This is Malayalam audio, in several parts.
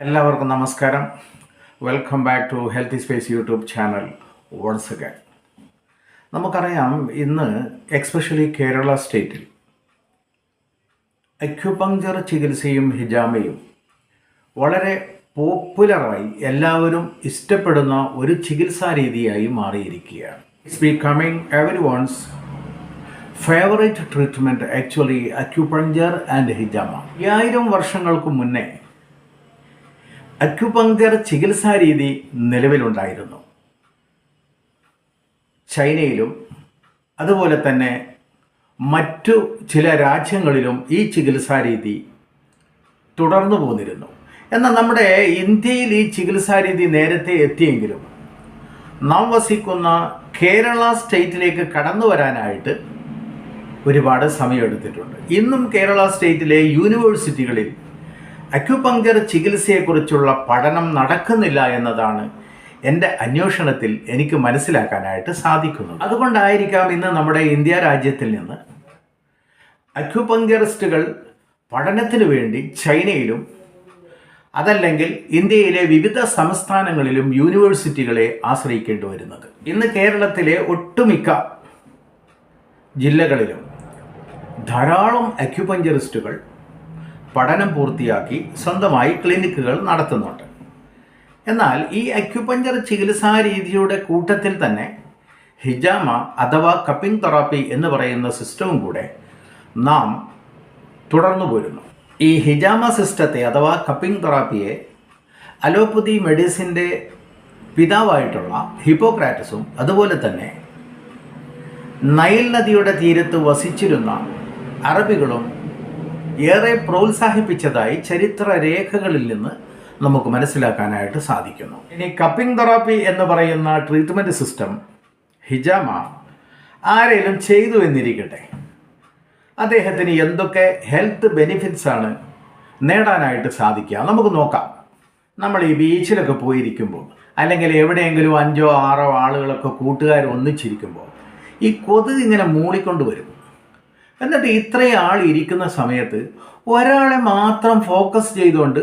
എല്ലാവർക്കും നമസ്കാരം. Welcome back to healthy space YouTube channel once again നമുക്കറിയാം ഇന്ന് എക്സ്പെഷ്യലി കേരള സ്റ്റേറ്റിൽ അക്യുപങ്ചർ ചികിത്സയും ഹിജാമയും വളരെ പോപ്പുലറായി എല്ലാവരും ഇഷ്ടപ്പെടുന്ന ഒരു ചികിത്സാ രീതിയായി മാറിയിരിക്കുകയാണ്. It's becoming every one's favourite treatment actually acupuncture and ഹിജാമ അയ്യായിരം വർഷങ്ങൾക്ക് മുന്നേ അക്യുപങ്ചർ ചികിത്സാ രീതി നിലവിലുണ്ടായിരുന്നു. ചൈനയിലും അതുപോലെ തന്നെ മറ്റു ചില രാജ്യങ്ങളിലും ഈ ചികിത്സാ രീതി തുടർന്നു പോന്നിരുന്നു. എന്നാൽ നമ്മുടെ ഇന്ത്യയിൽ ഈ ചികിത്സാ രീതി നേരത്തെ എത്തിയെങ്കിലും നാം വസിക്കുന്ന കേരള സ്റ്റേറ്റിലേക്ക് കടന്നു വരാനായിട്ട് ഒരുപാട് സമയമെടുത്തിട്ടുണ്ട്. ഇന്നും കേരള സ്റ്റേറ്റിലെ യൂണിവേഴ്സിറ്റികളിൽ അക്യുപങ്ചർ ചികിത്സയെക്കുറിച്ചുള്ള പഠനം നടക്കുന്നില്ല എന്നതാണ് എന്റെ അന്വേഷണത്തിൽ എനിക്ക് മനസ്സിലാക്കാനായിട്ട് സാധിക്കുന്നത്. അതുകൊണ്ടായിരിക്കാം ഇന്ന് നമ്മുടെ ഇന്ത്യ രാജ്യത്തിൽ നിന്ന് അക്യുപങ്ചറിസ്റ്റുകൾ പഠനത്തിന് വേണ്ടി ചൈനയിലും അതല്ലെങ്കിൽ ഇന്ത്യയിലെ വിവിധ സംസ്ഥാനങ്ങളിലും യൂണിവേഴ്സിറ്റികളെ ആശ്രയിക്കേണ്ടി വരുന്നത്. ഇന്ന് കേരളത്തിലെ ഒട്ടുമിക്ക ജില്ലകളിലും ധാരാളം അക്യുപഞ്ചറിസ്റ്റുകൾ പഠനം പൂർത്തിയാക്കി സ്വന്തമായി ക്ലിനിക്കുകൾ നടത്തുന്നുണ്ട്. എന്നാൽ ഈ അക്യുപഞ്ചർ ചികിത്സാ രീതിയുടെ കൂട്ടത്തിൽ തന്നെ ഹിജാമ അഥവാ കപ്പിംഗ് തെറാപ്പി എന്ന് പറയുന്ന സിസ്റ്റവും കൂടെ നാം തുടർന്നു പോരുന്നു. ഈ ഹിജാമ സിസ്റ്റത്തെ അഥവാ കപ്പിംഗ് തെറാപ്പിയെ അലോപ്പതി മെഡിസിന്റെ പിതാവായിട്ടുള്ള ഹിപ്പോക്രാറ്റസും അതുപോലെ തന്നെ നൈൽ നദിയുടെ തീരത്ത് വസിച്ചിരുന്ന അറബികളും ഏറെ പ്രോത്സാഹിപ്പിച്ചതായി ചരിത്ര രേഖകളിൽ നിന്ന് നമുക്ക് മനസ്സിലാക്കാനായിട്ട് സാധിക്കുന്നു. ഇനി കപ്പിംഗ് തെറാപ്പി എന്ന് പറയുന്ന ട്രീറ്റ്മെന്റ് സിസ്റ്റം ഹിജാമ ആരെങ്കിലും ചെയ്തു എന്നിരിക്കട്ടെ. അദ്ദേഹത്തിന് എന്തൊക്കെ ഹെൽത്ത് ബെനിഫിറ്റ്സ് ആണ് നേടാനായിട്ട് സാധിക്കുക? നമുക്ക് നോക്കാം. നമ്മൾ ഈ ബീച്ചിലൊക്കെ പോയിരിക്കുമ്പോൾ അല്ലെങ്കിൽ എവിടെയെങ്കിലും അഞ്ചോ ആറോ ആളുകളൊക്കെ കൂട്ടുകാർ ഒന്നിച്ചിരിക്കുമ്പോൾ ഈ കൊതുക് ഇങ്ങനെ മൂളിക്കൊണ്ട് വരും. എന്നിട്ട് ഇത്രയും ആൾ ഇരിക്കുന്ന സമയത്ത് ഒരാളെ മാത്രം ഫോക്കസ് ചെയ്തുകൊണ്ട്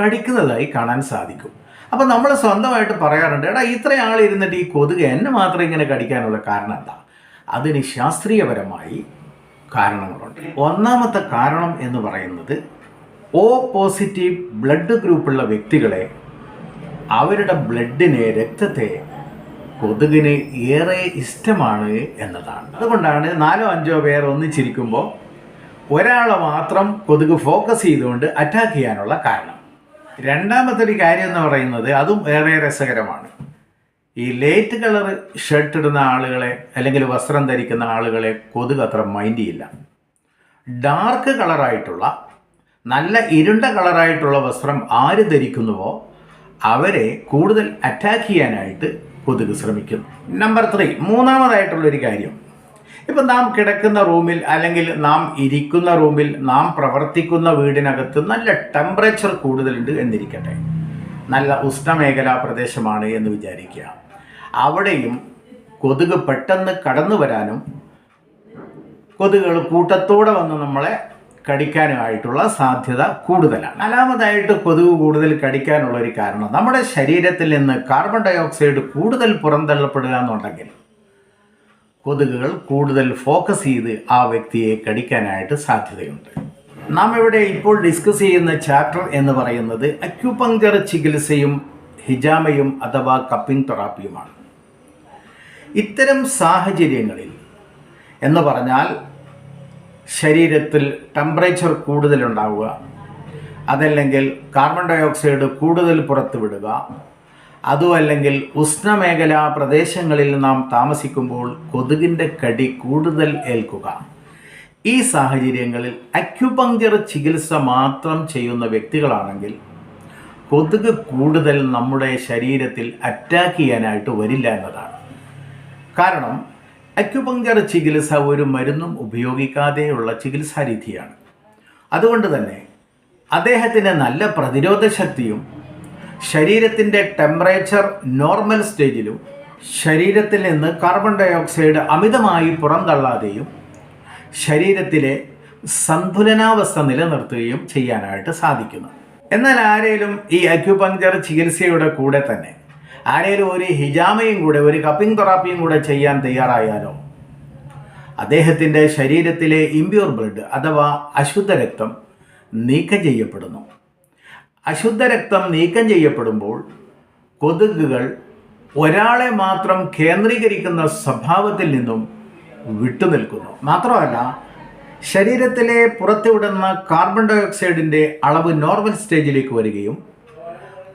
കടിക്കുന്നതായി കാണാൻ സാധിക്കും. അപ്പം നമ്മൾ സ്വന്തമായിട്ട് പറയാറുണ്ട് എടാ ഇത്രയും ആൾ ഇരുന്നിട്ട് ഈ കൊതുക് എന്നെ മാത്രം ഇങ്ങനെ കടിക്കാനുള്ള കാരണം എന്താ? അതിന് ശാസ്ത്രീയപരമായി കാരണങ്ങളുണ്ട്. ഒന്നാമത്തെ കാരണം എന്ന് പറയുന്നത് ഓ പോസിറ്റീവ് ബ്ലഡ് ഗ്രൂപ്പുള്ള വ്യക്തികളെ അവരുടെ ബ്ലഡിനെ രക്തത്തെ കൊതുകിന് ഏറെ ഇഷ്ടമാണ് എന്നതാണ്. അതുകൊണ്ടാണ് നാലോ അഞ്ചോ പേർ ഒന്നിച്ചിരിക്കുമ്പോൾ ഒരാളെ മാത്രം കൊതുക് ഫോക്കസ് ചെയ്തുകൊണ്ട് അറ്റാക്ക് ചെയ്യാനുള്ള കാരണം. രണ്ടാമത്തെ ഒരു കാര്യം എന്ന് പറയുന്നത് അതും ഏറെ രസകരമാണ്. ഈ ലേറ്റ് കളർ ഷർട്ട് ഇടുന്ന ആളുകളെ അല്ലെങ്കിൽ വസ്ത്രം ധരിക്കുന്ന ആളുകളെ കൊതുക് അത്ര മൈൻഡ് ചെയ്യില്ല. ഡാർക്ക് കളറായിട്ടുള്ള നല്ല ഇരുണ്ട കളറായിട്ടുള്ള വസ്ത്രം ആര് ധരിക്കുന്നുവോ അവരെ കൂടുതൽ അറ്റാക്ക് ചെയ്യാനായിട്ട് കൊതുക് ശ്രമിക്കുന്നു. നമ്പർ ത്രീ മൂന്നാമതായിട്ടുള്ളൊരു കാര്യം. ഇപ്പം നാം കിടക്കുന്ന റൂമിൽ അല്ലെങ്കിൽ നാം ഇരിക്കുന്ന റൂമിൽ നാം പ്രവർത്തിക്കുന്ന വീടിനകത്ത് നല്ല ടെമ്പറേച്ചർ കൂടുതലുണ്ട് എന്നിരിക്കട്ടെ. നല്ല ഉഷ്ണമേഖലാ പ്രദേശമാണ് എന്ന് വിചാരിക്കുക. അവിടെയും കൊതുക് പെട്ടെന്ന് കടന്നു വരാനും കൊതുകുകൾ കൂട്ടത്തോടെ വന്ന് നമ്മളെ കടിക്കാനുമായിട്ടുള്ള സാധ്യത കൂടുതലാണ്. നാലാമതായിട്ട് കൊതുക് കൂടുതൽ കടിക്കാനുള്ള ഒരു കാരണം നമ്മുടെ ശരീരത്തിൽ നിന്ന് കാർബൺ ഡൈ ഓക്സൈഡ് കൂടുതൽ പുറന്തള്ളപ്പെടുക എന്നുണ്ടെങ്കിൽ കൊതുകുകൾ കൂടുതൽ ഫോക്കസ് ചെയ്ത് ആ വ്യക്തിയെ കടിക്കാനായിട്ട് സാധ്യതയുണ്ട്. നാം ഇവിടെ ഇപ്പോൾ ഡിസ്കസ് ചെയ്യുന്ന ചാപ്റ്റർ എന്ന് പറയുന്നത് അക്യുപങ്ചർ ചികിത്സയും ഹിജാമയും അഥവാ കപ്പിംഗ് തെറാപ്പിയുമാണ് ഇത്തരം സാഹചര്യങ്ങളിൽ എന്ന് പറഞ്ഞാൽ ശരീരത്തിൽ ടെമ്പറേച്ചർ കൂടുതലുണ്ടാവുക അതല്ലെങ്കിൽ കാർബൺ ഡൈ ഓക്സൈഡ് കൂടുതൽ പുറത്തുവിടുക അതുമല്ലെങ്കിൽ ഉഷ്ണമേഖലാ പ്രദേശങ്ങളിൽ നാം താമസിക്കുമ്പോൾ കൊതുകിന്റെ കടി കൂടുതൽ ഏൽക്കുക. ഈ സാഹചര്യങ്ങളിൽ അക്യുപങ്ചർ ചികിത്സ മാത്രം ചെയ്യുന്ന വ്യക്തികളാണെങ്കിൽ കൊതുക് കൂടുതൽ നമ്മുടെ ശരീരത്തിൽ അറ്റാക്ക് ചെയ്യാനായിട്ട് വരില്ല എന്നതാണ്. കാരണം അക്യുപങ്ചർ ചികിത്സ ഒരു മരുന്നും ഉപയോഗിക്കാതെയുള്ള ചികിത്സാരീതിയാണ് അതുകൊണ്ട് തന്നെ അദ്ദേഹത്തിന് നല്ല പ്രതിരോധ ശക്തിയും ശരീരത്തിന്റെ ടെമ്പറേച്ചർ നോർമൽ സ്റ്റേജിലും ശരീരത്തിൽ നിന്ന് കാർബൺ ഡൈ ഓക്സൈഡ് അമിതമായി പുറന്തള്ളാതെയും ശരീരത്തിലെ സന്തുലനാവസ്ഥ നിലനിർത്തുകയും ചെയ്യാനായിട്ട് സാധിക്കുന്നു. എന്നാൽ ആരേലും ഈ അക്യുപങ്ചർ ചികിത്സയുടെ കൂടെ തന്നെ ആരേലും ഒരു ഹിജാമയും കൂടെ ഒരു കപ്പിംഗ് തെറാപ്പിയും കൂടെ ചെയ്യാൻ തയ്യാറായാലോ? അദ്ദേഹത്തിന്റെ ശരീരത്തിലെ ഇമ്പ്യൂർ ബ്ലഡ് അഥവാ അശുദ്ധ രക്തം നീക്കം ചെയ്യപ്പെടുന്നു. അശുദ്ധ രക്തം നീക്കം ചെയ്യപ്പെടുമ്പോൾ കൊതുകുകൾ ഒരാളെ മാത്രം കേന്ദ്രീകരിക്കുന്ന സ്വഭാവത്തിൽ നിന്നും വിട്ടുനിൽക്കുന്നു മാത്രമല്ല ശരീരത്തിലെ പുറത്തുവിടുന്ന കാർബൺ ഡയോക്സൈഡിന്റെ അളവ് നോർമൽ സ്റ്റേജിലേക്ക് വരികയും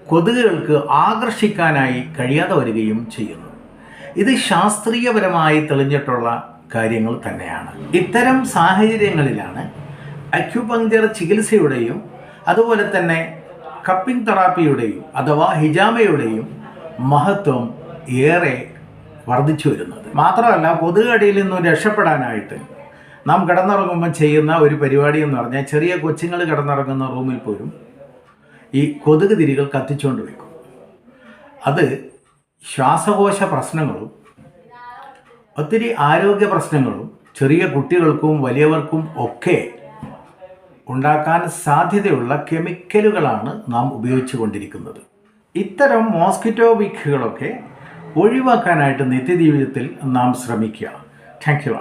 കൊതുകുകൾക്ക് ആകർഷിക്കാനായി കഴിയാതെ വരികയും ചെയ്യുന്നു. ഇത് ശാസ്ത്രീയപരമായി തെളിഞ്ഞിട്ടുള്ള കാര്യങ്ങൾ തന്നെയാണ്. ഇത്തരം സാഹചര്യങ്ങളിലാണ് അക്യുപങ്ചർ ചികിത്സയുടെയും അതുപോലെ തന്നെ കപ്പിംഗ് തെറാപ്പിയുടെയും അഥവാ ഹിജാമയുടെയും മഹത്വം ഏറെ വർദ്ധിച്ചു വരുന്നത്. മാത്രമല്ല കൊതുകടിയിൽ നിന്നും രക്ഷപ്പെടാനായിട്ട് നാം കിടന്നുറങ്ങുമ്പോൾ ചെയ്യുന്ന ഒരു പരിപാടി എന്ന് പറഞ്ഞാൽ ചെറിയ കൊച്ചുങ്ങൾ കിടന്നുറങ്ങുന്ന റൂമിൽ പോലും ഈ കൊതുക് തിരികൾ കത്തിച്ചുകൊണ്ട് വയ്ക്കും അത് ശ്വാസകോശ പ്രശ്നങ്ങളും ഒത്തിരി ആരോഗ്യ പ്രശ്നങ്ങളും ചെറിയ കുട്ടികൾക്കും വലിയവർക്കും ഒക്കെ ഉണ്ടാക്കാൻ സാധ്യതയുള്ള കെമിക്കലുകളാണ് നാം ഉപയോഗിച്ചു കൊണ്ടിരിക്കുന്നത്. ഇത്തരം മോസ്കിറ്റോ വിക്കുകളൊക്കെ ഒഴിവാക്കാനായിട്ട് നിത്യജീവിതത്തിൽ നാം ശ്രമിക്കുക താങ്ക് യു